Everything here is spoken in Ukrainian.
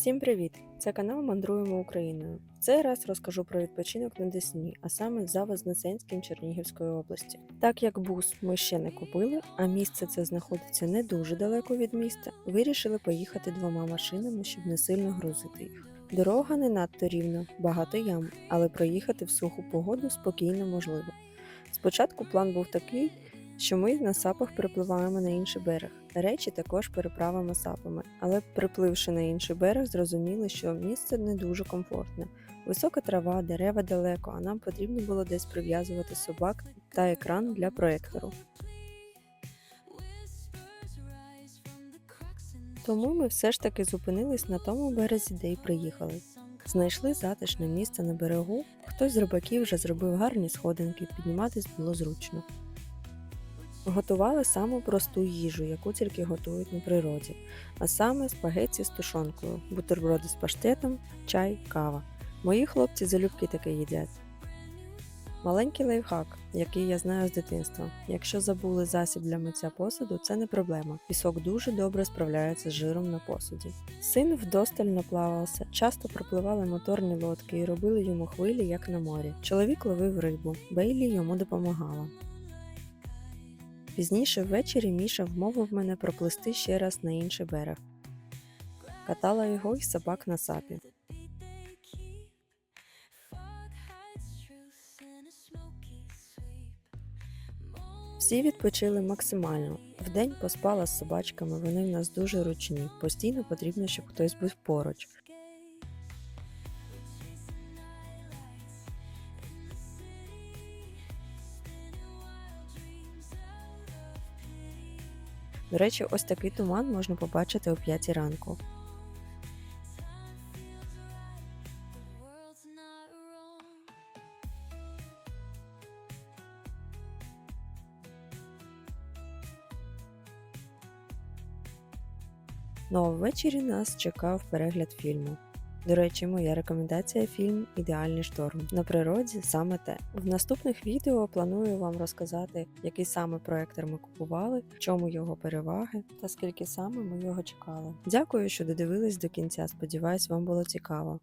Всім привіт! Це канал Мандруємо Україною. Цей раз розкажу про відпочинок на Десні, а саме за Вознесенським Чернігівської області. Так як бус ми ще не купили, а місце це знаходиться не дуже далеко від міста, вирішили поїхати двома машинами, щоб не сильно грузити їх. Дорога не надто рівна, багато ям, але проїхати в суху погоду спокійно можливо. Спочатку план був такий, що ми на сапах перепливаємо на інший берег. Речі також переправимо сапами, але припливши на інший берег, зрозуміли, що місце не дуже комфортне. Висока трава, дерева далеко, а нам потрібно було десь прив'язувати собак та екран для проектору. Тому ми все ж таки зупинились на тому березі, де й приїхали. Знайшли затишне місце на берегу. Хтось з рибаків вже зробив гарні сходинки, підніматись було зручно. Готували саму просту їжу, яку тільки готують на природі, а саме спагетті з тушонкою, бутерброди з паштетом, чай, кава. Мої хлопці залюбки таке їдять. Маленький лайфхак, який я знаю з дитинства. Якщо забули засіб для миття посуду, це не проблема. Пісок дуже добре справляється з жиром на посуді. Син вдосталь наплавався, часто пропливали моторні лодки і робили йому хвилі, як на морі. Чоловік ловив рибу, Бейлі йому допомагала. Пізніше ввечері Міша вмовив мене проплисти ще раз на інший берег. Катала його й собак на сапі. Всі відпочили максимально. Вдень поспала з собачками, вони в нас дуже ручні. Постійно потрібно, щоб хтось був поруч. До речі, ось такий туман можна побачити о 5 ранку. Ну а ввечері нас чекав перегляд фільму. До речі, моя рекомендація фільм Ідеальний шторм. На природі саме те. В наступних відео планую вам розказати, який саме проектор ми купували, в чому його переваги та скільки саме ми його чекали. Дякую, що додивились до кінця. Сподіваюсь, вам було цікаво.